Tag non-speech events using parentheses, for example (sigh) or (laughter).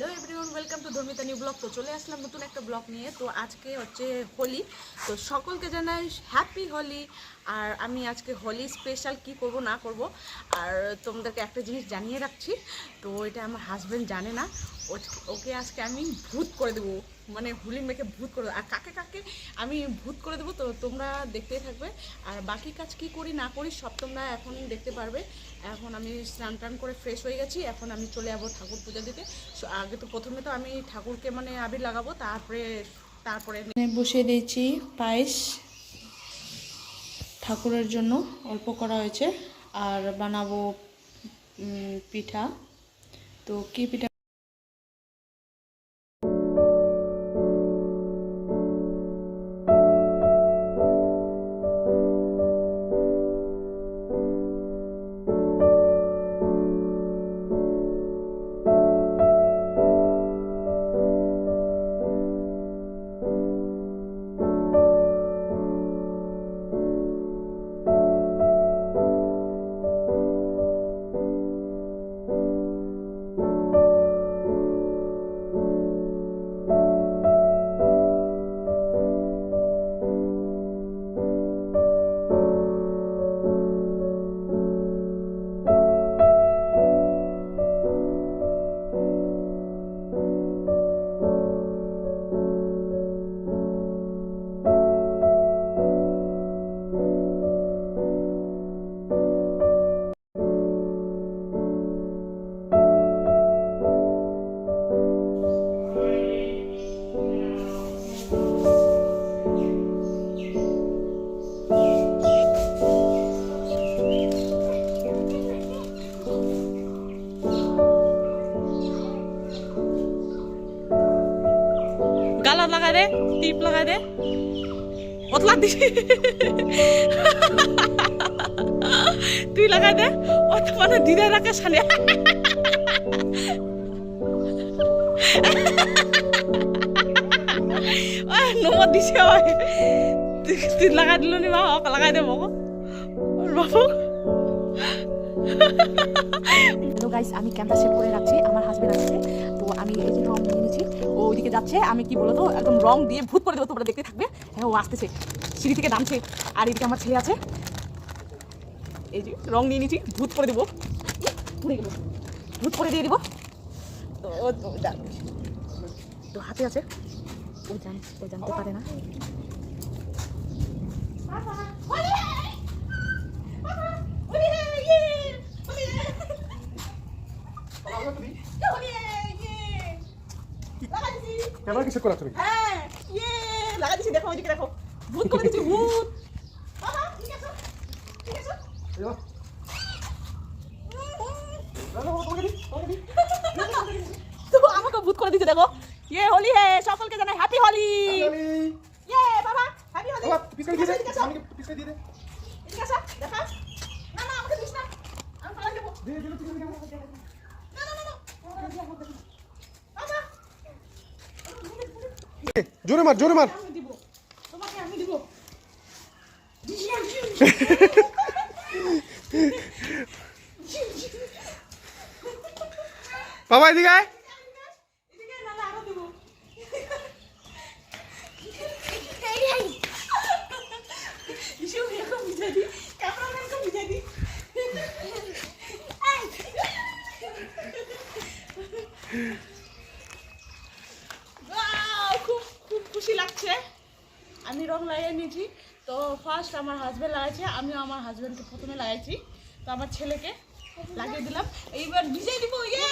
Hello everyone welcome to Dharmita new blog তো চলে আসলাম নতুন একটা ব্লগ নিয়ে। তো আজকে হচ্ছে হোলি। তো সকলকে জানাই হ্যাপি হোলি। আর আমি আজকে হোলি স্পেশাল কি করব না করব। আর তোমাদেরকে একটা জিনিস জানিয়ে রাখছি। তো এটা আমার হাজব্যান্ড জানে না। ওকে আজকে আমি ভূত করে দেবো। মানে হুলি মেখে ভূত করে আর কাকে কাকে আমি ভূত করে দেবো, তো তোমরা দেখতেই থাকবে। আর বাকি কাজ কি করি, না করি, সব তোমরা এখন দেখতে পারবে। এখন আমি স্নান টান করে ফ্রেশ হয়ে গেছি, এখন আমি চলে যাব ঠাকুর পূজা দিতে। আগে তো প্রথমে তো আমি ঠাকুরকে মানে আবির লাগাবো, তারপরে তারপরে বসিয়ে দিয়েছি পায়েস। ঠাকুরের জন্য অল্প করা হয়েছে। আর বানাবো পিঠা। তো কি পিঠা? লাগাই দে, টিপ লাগাই দে। অতলা দি। তুই লাগাই দে অত মানে দিদা রাখে সালে নমত দিছে তুই লাগাই দিল নি বা অক লাগাই দে ওর বাবু। হ্যালো গাইস আমি ক্যামেরা সেট করে রাখছি, আমার হাজবেন্ড আসছে তো আমি এই যে রং নিয়ে নিয়েছি ও ওইদিকে যাচ্ছে, আমি কি বলতো, একদম রং দিয়ে ভূত করে দেবো তোমরা দেখতে থাকবে। হ্যাঁ ও আসতেছে, সিঁড়ি থেকে নামছে, আর এদিকে আমার ছেলে আছে। এই যে, রং নিয়ে নিয়েছি, ভূত করে দেবো। পুড়ে গেল ভূত করে দিয়ে দিব। তো তো হাতে আছে। ও জানতে পারে না। ক্যামেরা কিসে করা তুমি। হ্যাঁ ইয়ে লাগা দিছি দেখো ওইদিকে দেখো। ভূত করে দিছি ভূত। বাবা ঠিক আছে ঠিক আছে। এলো। (laughs) তো আমাকে ভূত করে দিছে দেখো। ইয়ে হোলি হে সকলকে জানাই হ্যাপি হোলি। ইয়ে বাবা হ্যাপি হোলি বাবা, পিছনে দিয়ে দে, আমাকে পিছনে দিয়ে দে। এদিকে আসো, দেখা। না না আমাকে দিস না। আমি পালাই দেবো দে, দে, দে। না না না না বাবা দে, জোরে মার জোরে মার। বাবা এদিকে আয়। এদিকে না না আরও দিব ইসু এরকম বুঝাই দি ক্যামেরাম্যানকে বুঝাই দি Wow, খুব খুব খুশি লাগছে। আমি রং লাগিয়ে নিয়েছি। তো ফার্স্ট আমার হাজব্যান্ড লাগাইছে, আমিও আমার হাজব্যান্ডকে প্রথমে লাগাইছি। তো আমার ছেলেকে লাগিয়ে দিলাম। এইবার ভিজে দিব ইয়ে